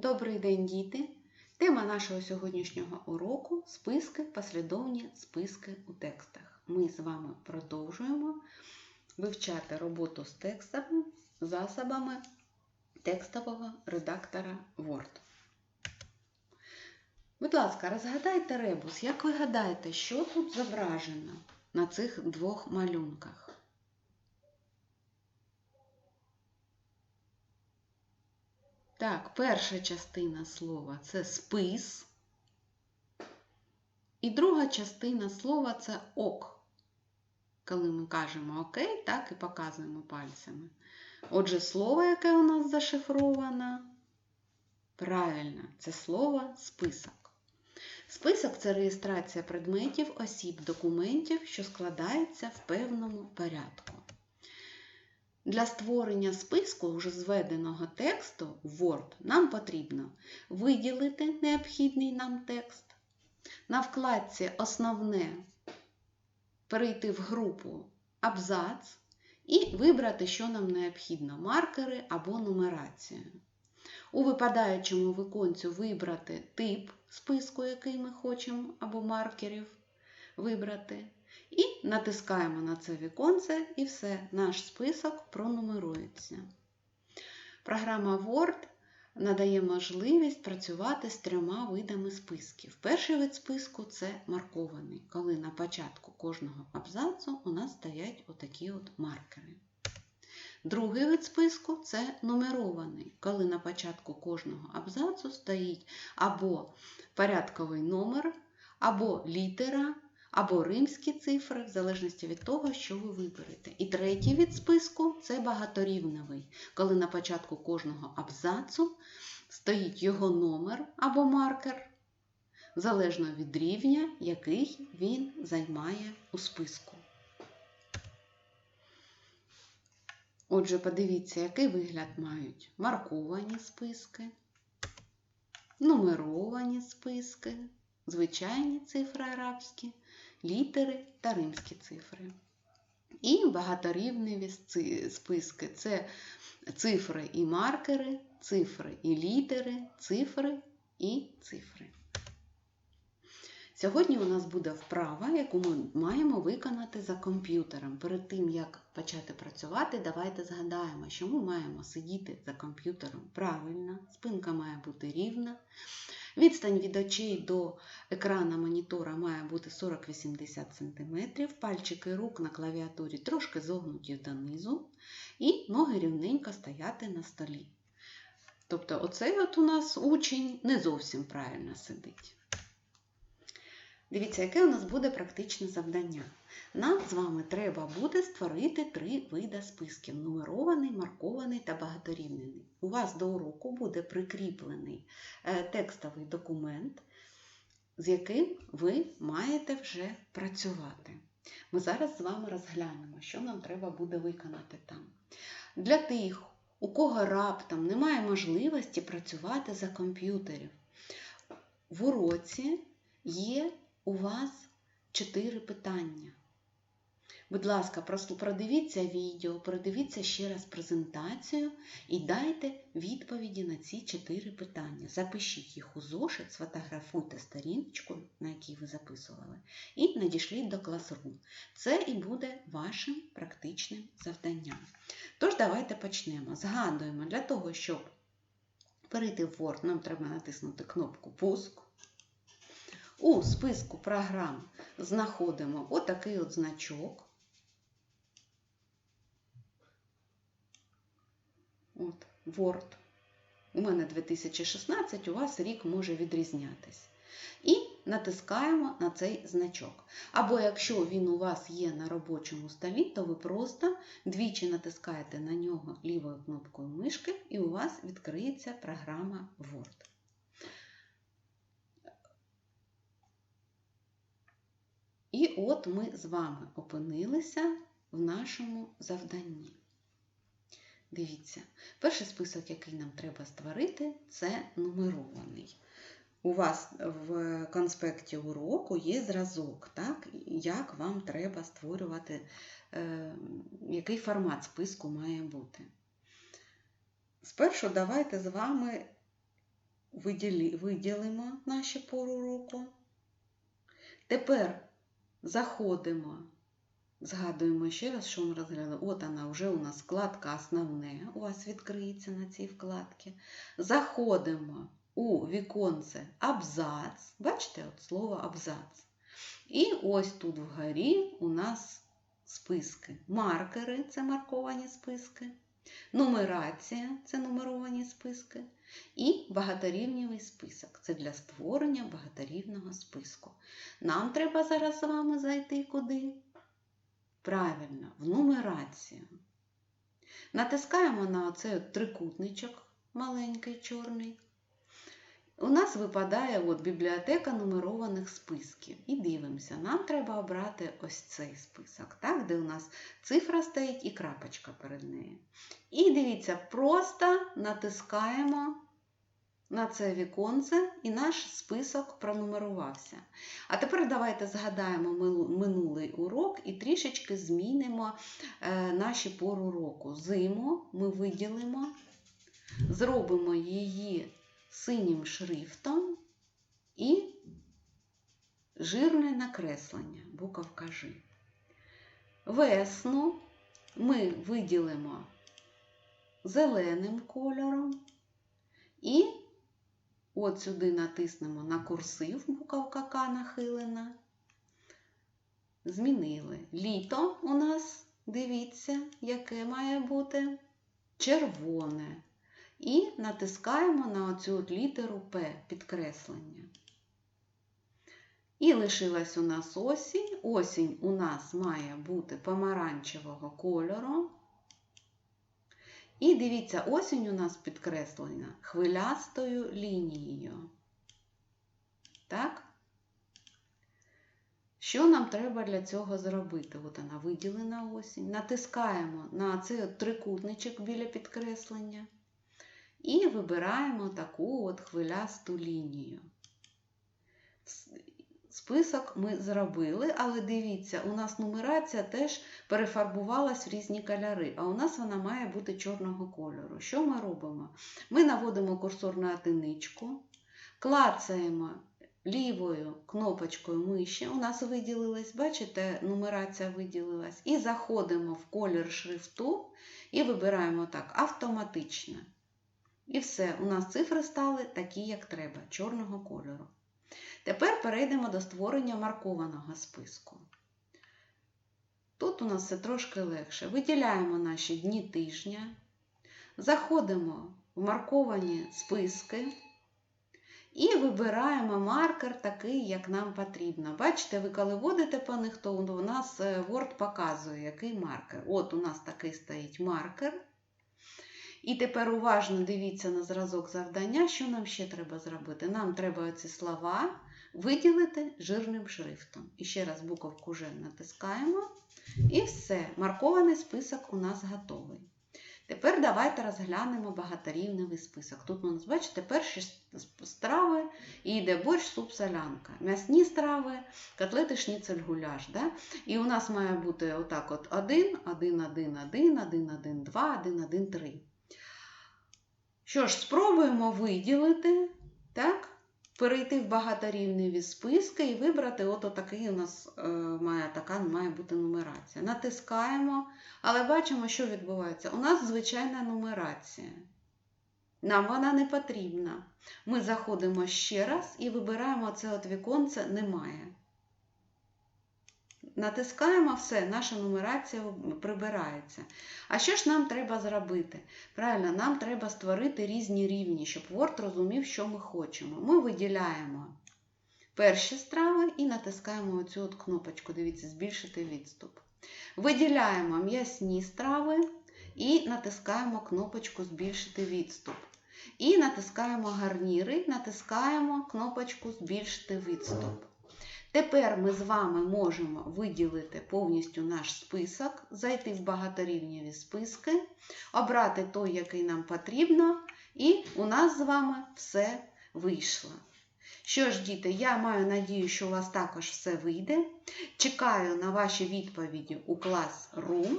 Добрий день, діти! Тема нашого сьогоднішнього уроку списки, послідовні списки у текстах. Ми з вами продовжуємо вивчати роботу з текстами засобами текстового редактора Word. Будь ласка, розгадайте ребус. Як ви гадаєте, що тут зображено на цих двох малюнках? Так, перша частина слова це спис. І друга частина слова це ок. Коли ми кажемо окей, так і показуємо пальцями. Отже, слово, яке у нас зашифровано, правильно, це слово список. Список це реєстрація предметів, осіб, документів, що складається в певному порядку. Для створення списку вже зведеного тексту в Word нам потрібно виділити необхідний нам текст, на вкладці Основне перейти в групу Абзац і вибрати, що нам необхідно маркери або нумерацію. У випадаючому віконцю вибрати тип списку, який ми хочемо, або маркерів вибрати. І натискаємо на це віконце, і все, наш список пронумерується. Програма Word надає можливість працювати з трьома видами списків. Перший вид списку це маркований, коли на початку кожного абзацу у нас стоять отакі от маркери. Другий вид списку це нумерований, коли на початку кожного абзацу стоїть або порядковий номер, або літера, або римські цифри, в залежності від того, що ви виберете. І третій від списку це багаторівневий, коли на початку кожного абзацу стоїть його номер або маркер, залежно від рівня, який він займає у списку. Отже, подивіться, який вигляд мають марковані списки, нумеровані списки, звичайні цифри арабські, літери та римські цифри. І багаторівневі списки це цифри і маркери, цифри і літери, цифри і цифри. Сьогодні у нас буде вправа, яку ми маємо виконати за комп'ютером. Перед тим, як почати працювати, давайте згадаємо, що ми маємо сидіти за комп'ютером правильно, спинка має бути рівна. Відстань від очей до екрана монітора має бути 40-80 см, пальчики рук на клавіатурі трошки зогнуті донизу, і ноги рівненько стояти на столі. Тобто, оцей от у нас учень не зовсім правильно сидить. Дивіться, яке у нас буде практичне завдання. Нам з вами треба буде створити три види списків: нумерований, маркований та багаторівнений. У вас до уроку буде прикріплений е, текстовий документ, з яким ви маєте вже працювати. Ми зараз з вами розглянемо, що нам треба буде виконати там. Для тих, у кого раптом немає можливості працювати за комп'ютерів, в уроці є у вас чотири питання. Будь ласка, просто продивіться відео, продивіться ще раз презентацію і дайте відповіді на ці чотири питання. Запишіть їх у зошит, сфотографуйте сторіночку, на якій ви записували, і надішліть до Classroom. Це і буде вашим практичним завданням. Тож, давайте почнемо. Згадуємо, для того, щоб перейти в Word, нам треба натиснути кнопку Пуск. У списку програм знаходимо отакий от значок. От, Word. У мене 2016, у вас рік може відрізнятись. І натискаємо на цей значок. Або якщо він у вас є на робочому столі, то ви просто двічі натискаєте на нього лівою кнопкою мишки, і у вас відкриється програма Word. І от ми з вами опинилися в нашому завданні. Дивіться, перший список, який нам треба створити, це нумерований. У вас в конспекті уроку є зразок, так, як вам треба створювати, е, який формат списку має бути. Спершу давайте з вами виділимо наші пору року. Тепер заходимо, згадуємо ще раз, що ми розглянули. От вона вже у нас вкладка основне, у вас відкриється на цій вкладці. Заходимо у віконце абзац. Бачите, от слово абзац. І ось тут вгорі у нас списки. Маркери це марковані списки. Нумерація це нумеровані списки. І багаторівнєвий список. Це для створення багаторівного списку. Нам треба зараз з вами зайти куди? Правильно, в нумерацію. Натискаємо на оцей трикутничок маленький чорний. У нас випадає от бібліотека нумерованих списків. І дивимося, нам треба обрати ось цей список, так, де у нас цифра стоїть і крапочка перед нею. І дивіться, просто натискаємо на це віконце, і наш список пронумерувався. А тепер давайте згадаємо минулий урок і трішечки змінимо е, наші пору року. Зиму ми виділимо, зробимо її синім шрифтом і жирне накреслення, буковка Ж. Весну ми виділимо зеленим кольором і от сюди натиснемо на курсив, буковка К нахилена. Змінили. Літо у нас, дивіться, яке має бути червоне. І натискаємо на оцю от літеру П підкреслення. І лишилась у нас осінь. Осінь у нас має бути помаранчевого кольору. І дивіться, осінь у нас підкреслена хвилястою лінією. Так? Що нам треба для цього зробити? От вона виділена осінь. Натискаємо на цей трикутничок біля підкреслення. І вибираємо таку от хвилясту лінію. Список ми зробили, але дивіться, у нас нумерація теж перефарбувалась в різні кольори, а у нас вона має бути чорного кольору. Що ми робимо? Ми наводимо курсор на одиничку, клацаємо лівою кнопочкою миші, у нас виділилась, бачите, нумерація виділилась, і заходимо в колір шрифту і вибираємо так автоматично. І все, у нас цифри стали такі, як треба, чорного кольору. Тепер перейдемо до створення маркованого списку. Тут у нас все трошки легше. Виділяємо наші дні тижня, заходимо в марковані списки і вибираємо маркер такий, як нам потрібно. Бачите, ви коли вводите по них, то у нас е, Word показує, який маркер. От у нас такий стоїть маркер. І тепер уважно дивіться на зразок завдання, що нам ще треба зробити. Нам треба ці слова виділити жирним шрифтом. І ще раз буковку Ж натискаємо. І все, маркований список у нас готовий. Тепер давайте розглянемо багаторівневий список. Тут у нас, бачите, перші страви і йде борщ, суп, солянка. М'ясні страви, котлети, шніцель, гуляш. Да? І у нас має бути отак от 1, 1, 1, 1, 1, 1, 2, 1, 1, 3. Що ж, спробуємо виділити, так? перейти в багаторівневі списки і вибрати от такий у нас е, має, така має бути нумерація. Натискаємо, але бачимо, що відбувається. У нас звичайна нумерація. Нам вона не потрібна. Ми заходимо ще раз і вибираємо це от віконце немає. Натискаємо все, наша нумерація прибирається. А що ж нам треба зробити? Правильно, нам треба створити різні рівні, щоб Word розумів, що ми хочемо. Ми виділяємо перші страви і натискаємо оцю от кнопочку, дивіться, збільшити відступ. Виділяємо м'ясні страви і натискаємо кнопочку Збільшити відступ. І натискаємо гарніри, натискаємо кнопочку Збільшити відступ. Тепер ми з вами можемо виділити повністю наш список, зайти в багаторівневі списки, обрати той, який нам потрібно, і у нас з вами все вийшло. Що ж, діти, я маю надію, що у вас також все вийде. Чекаю на ваші відповіді у клас Room.